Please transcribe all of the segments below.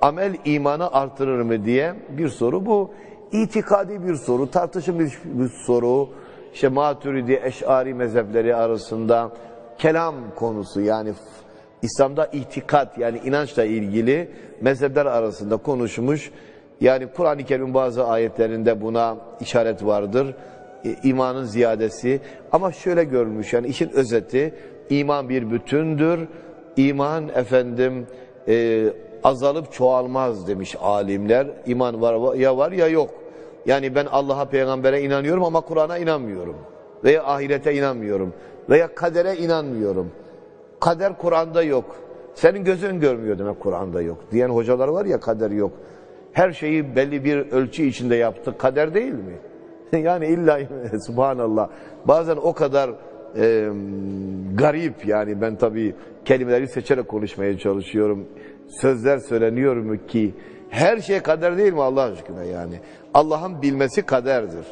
Amel imanı artırır mı diye bir soru. Bu itikadi bir soru, tartışılmış bir soru. İşte Maturidi, Eş'ari mezhepleri arasında kelam konusu yani İslam'da itikat yani inançla ilgili mezhepler arasında konuşmuş. Yani Kur'an-ı Kerim'in bazı ayetlerinde buna işaret vardır. İ- imanın ziyadesi ama şöyle görmüş yani işin özeti iman bir bütündür. İman efendim e, azalıp çoğalmaz demiş alimler. İman var ya var ya yok. Yani ben Allah'a peygambere inanıyorum ama Kur'an'a inanmıyorum. Veya ahirete inanmıyorum. Veya kadere inanmıyorum. Kader Kur'an'da yok. Senin gözün görmüyor demek Kur'an'da yok. Diyen hocalar var ya kader yok. Her şeyi belli bir ölçü içinde yaptı. Kader değil mi? yani illa subhanallah. Bazen o kadar e, garip yani ben tabii kelimeleri seçerek konuşmaya çalışıyorum. Sözler söyleniyor mu ki her şey kader değil mi Allah aşkına yani? Allah'ın bilmesi kaderdir.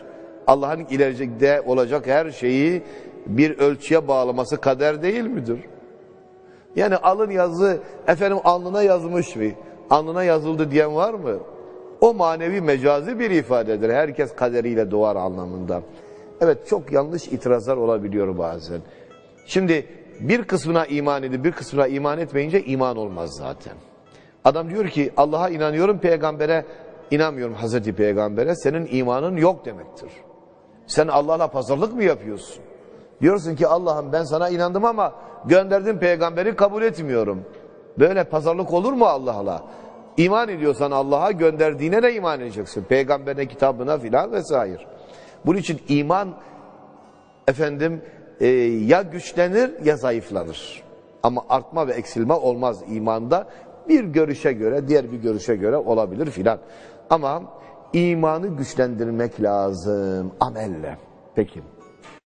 Allah'ın ileride olacak her şeyi bir ölçüye bağlaması kader değil midir? Yani alın yazı efendim alnına yazmış mı? Alnına yazıldı diyen var mı? O manevi mecazi bir ifadedir. Herkes kaderiyle doğar anlamında. Evet çok yanlış itirazlar olabiliyor bazen. Şimdi bir kısmına iman edip bir kısmına iman etmeyince iman olmaz zaten. Adam diyor ki Allah'a inanıyorum peygambere inanmıyorum Hazreti Peygamber'e senin imanın yok demektir. Sen Allah'la pazarlık mı yapıyorsun? Diyorsun ki Allah'ım ben sana inandım ama gönderdiğin peygamberi kabul etmiyorum. Böyle pazarlık olur mu Allah'la? İman ediyorsan Allah'a gönderdiğine de iman edeceksin. Peygamberine, kitabına filan vesaire. Bunun için iman efendim e, ya güçlenir ya zayıflanır. Ama artma ve eksilme olmaz imanda. Bir görüşe göre, diğer bir görüşe göre olabilir filan. Ama imanı güçlendirmek lazım amelle. Peki.